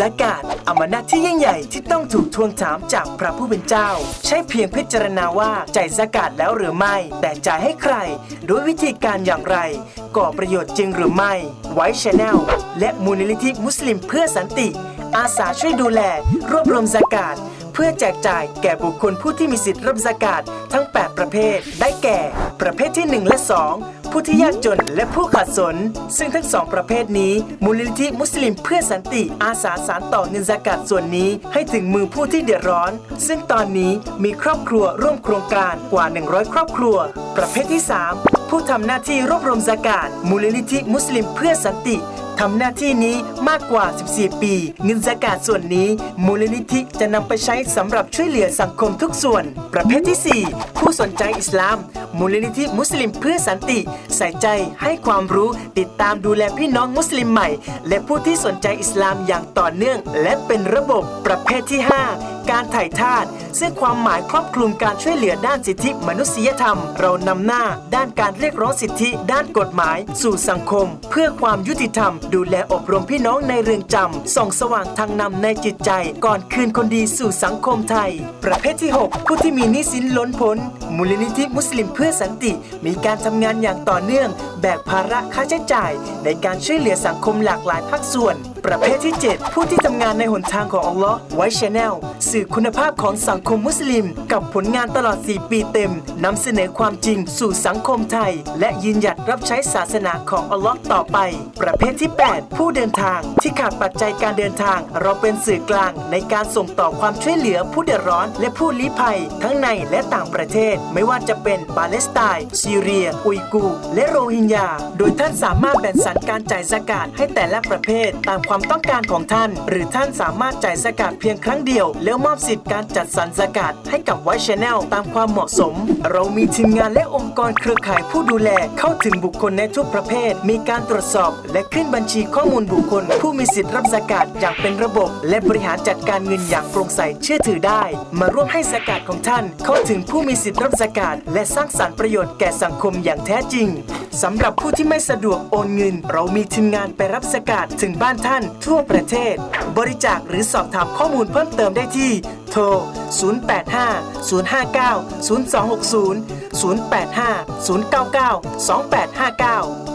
สกาดอามานะที่ยิ่งใหญ่ที่ต้องถูกทวงถามจากพระผู้เป็นเจ้า ใช่เพียงพิจารณาว่าจ่ายสกาดแล้วหรือไม่ แต่จ่ายให้ใคร ด้วยวิธีการอย่างไร ก่อประโยชน์จริงหรือไม่ไว้ชแนลและมูลนิธิมุสลิมเพื่อสันติ อาสาช่วยดูแล รวบรวมสกาดเพื่อแจกจ่ายแก่บุคคลผู้ที่มีสิทธิ์รับสกาดทั้ง 8 ประเภท ได้แก่ ประเภทที่ 1 และ 2 ผู้ที่ยากจนและผู้ขัดสน ซึ่งทั้งสองประเภทนี้ มูลนิธิมุสลิมเพื่อสันติอาสาสารต่อเงินสกัดส่วนนี้ให้ถึงมือผู้ที่เดือดร้อน ซึ่งตอนนี้มีครอบครัวร่วมโครงการกว่า 100 ครอบครัว ประเภทที่ 3 ผู้ทำหน้าที่รวบรวมสกาดมูลนิธิมุสลิมเพื่อสันติ ทำหน้าที่นี้มากกว่า 14 ปี เงินสกาดส่วนนี้ มูลนิธิจะนำไปใช้สำหรับช่วยเหลือสังคมทุกส่วน ประเภทที่ 4 ผู้สนใจอิสลาม มูลนิธิมุสลิมเพื่อสันติ ใส่ใจให้ความรู้ติดตามดูแลพี่น้องมุสลิมใหม่ และผู้ที่สนใจอิสลามอย่างต่อเนื่อง และเป็นระบบประเภทที่ 5การถ่ายทาสซึ่งความหมายครอบคลุมการช่วยเหลือด้านสิทธิมนุษยธรรม เรานำหน้าด้านการเรียกร้องสิทธิด้านกฎหมาย สู่สังคม เพื่อความยุติธรรม ดูแลอบรมพี่น้องในเรือนจำส่องสว่างทางนำในจิตใจ ก่อนคืนคนดีสู่สังคมไทย ประเภทที่ 6 ผู้ที่มีนี้สินล้นพ้น มูลนิธิมุสลิมเพื่อสันติ มีการทำงานอย่างต่อเนื่อง แบกภาระค่าใช้จ่าย ในการช่วยเหลือสังคมหลากหลายภาคส่วน ประเภทที่ 7 ผู้ที่ทำงานในหนทางของอัลลอฮ์ไว้ชแนลสื่อคุณภาพของสังคมมุสลิม กับผลงานตลอด 4 ปีเต็มนำเสนอความจริงสู่สังคมไทย และยืนหยัดรับใช้ศาสนาของอัลลอฮ์ต่อไป ประเภทที่ 8 ผู้เดินทางที่ขาดปัจจัยการเดินทาง เราเป็นสื่อกลางในการส่งต่อความช่วยเหลือผู้เดือดร้อน และผู้ลี้ภัย ทั้งในและต่างประเทศ ไม่ว่าจะเป็นปาเลสไตน์ซีเรีย อุยกูร์และโรฮิงญา โดยท่านสามารถแบ่งสรรการจ่ายสกาดให้แต่ละประเภทตามความความต้องการของท่าน หรือท่านสามารถจ่ายสกาดเพียงครั้งเดียว แล้วมอบสิทธิ์การจัดสรรสกาดให้กับไวชแนลตามความเหมาะสม เรามีทีมงานและองค์กรเครือข่ายผู้ดูแลเข้าถึงบุคคลในทุกประเภท มีการตรวจสอบ และขึ้นบัญชีข้อมูลบุคคล ผู้มีสิทธิ์รับสกาดอย่างเป็นระบบ และบริหารจัดการเงินอย่างโปร่งใสเชื่อถือได้ มาร่วมให้สกาดของท่าน เข้าถึงผู้มีสิทธิ์รับสกาดและสร้างสรรค์ประโยชน์แก่สังคมอย่างแท้จริงสำหรับผู้ที่ไม่สะดวกโอนเงิน เรามีทีมงานไปรับสกาดถึงบ้านท่านนทั่วประเทศ บริจาคหรือสอบถามข้อมูลเพิ่มเติมได้ที่ โทร 085 059 0260 085 099 2859